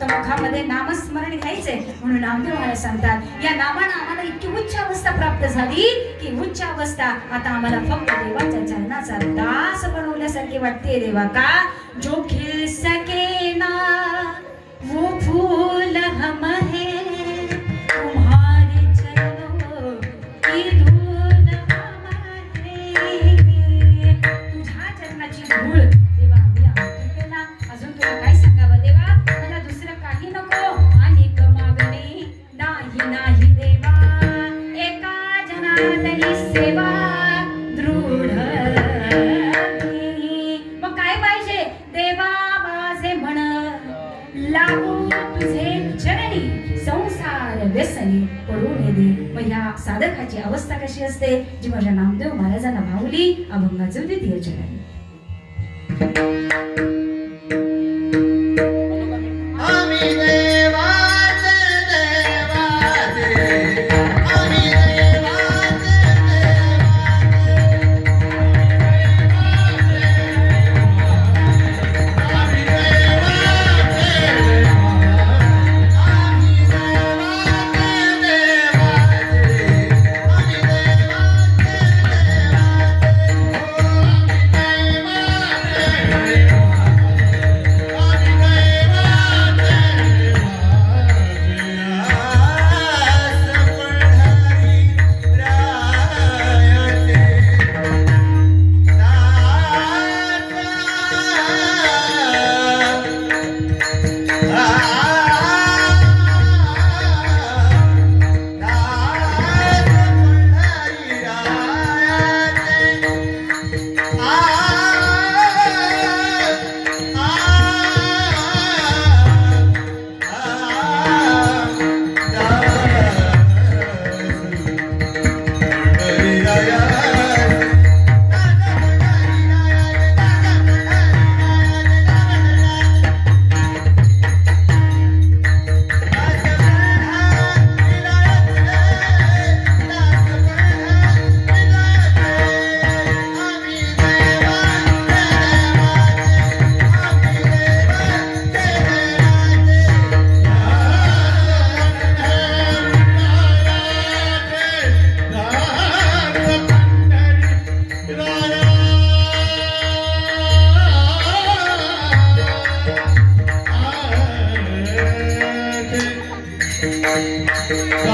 फक्त मुखामध्ये नामस्मरण घ्यायचे म्हणून नामदेव मला सांगतात या नामानं आम्हाला इतकी उच्च अवस्था प्राप्त झाली की उच्च अवस्था आता आम्हाला फक्त देवाच्या चरणाचा दास बनवल्यासारखी वाटते देवा का? जो खेळ सके ना वो फूल काय देवा माझे म्हण. लागू तुझे चरणी. संसार व्यसनी पडून दे मग ह्या साधकाची अवस्था कशी असते? जी माझ्या नामदेव महाराजांना भावली अभंगाचं द्वितीय चरण. क्या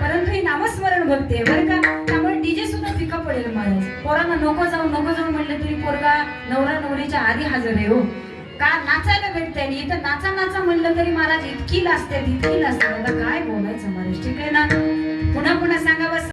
परंतु ही नामस्मरण भक्ती आहे बरं का? त्यामुळे डीजे सुद्धा फिका पडेल महाराज पोरांना नको जाऊ नको जाऊ म्हटलं तरी पोरगा नवरा नवरीच्या आधी हजर आहे हो. का नाचायला भेटते आणि इथं नाचा नाचा म्हणलं तरी महाराज इतकी लाजते इतकी लाजते. आता काय बोलायचं महाराज ठीक आहे ना? पुन्हा पुन्हा सांगा बस.